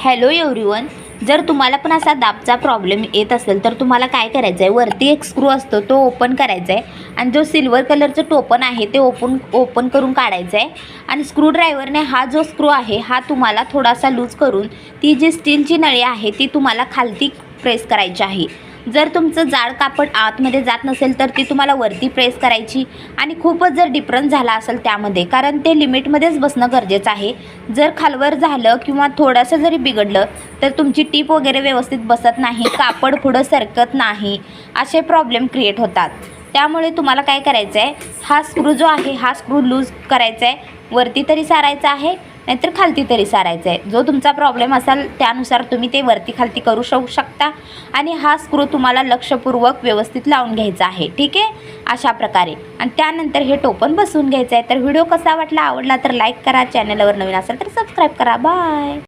Hello everyone जर तुम्हाला पण असा दाबचा प्रॉब्लेम येत असेल तर तुम्हाला काय करायचं आहे वरती एक स्क्रू असतो तो ओपन करायचा आहे आणि जो सिल्वर कलरचं टोपन आहे ते ओपन ओपन करून काढायचं आहे आणि स्क्रूड्रायव्हरने हा जो स्क्रू आहे हा तुम्हाला थोडासा लूज करून ती जी स्टीलची नळी आहे ती तुम्हाला खालती प्रेस करायची आहे. जर तुमचं जाड कापड आतमध्ये जात नसेल तर ती तुम्हाला वरती प्रेस करायची आणि खूपच जर डिफरन्स झाला असेल त्यामध्ये कारण ते लिमिटमध्येच बसणं गरजेचं आहे. जर खालवर झालं किंवा थोडंसं जरी बिघडलं तर तुमची टीप वगैरे व्यवस्थित बसत नाही कापड पुढं सरकत नाही असे प्रॉब्लेम क्रिएट होतात. त्यामुळे तुम्हाला काय करायचं आहे हा स्क्रू जो आहे हा स्क्रू लूज करायचा आहे वरती तरी सारायचा आहे नाहीतर खालती तरी सारायचं आहे जो तुमचा प्रॉब्लेम असाल त्यानुसार तुम्ही ते वरती खालती करू शकू शकता. आणि हा स्क्रू तुम्हाला लक्षपूर्वक व्यवस्थित लावून घ्यायचा आहे. ठीक आहे? अशा प्रकारे. आणि त्यानंतर हे टोपण बसवून घ्यायचं आहे तर व्हिडिओ कसा वाटला आवडला तर लाईक करा. चॅनलवर नवीन असेल तर सबस्क्राईब करा. बाय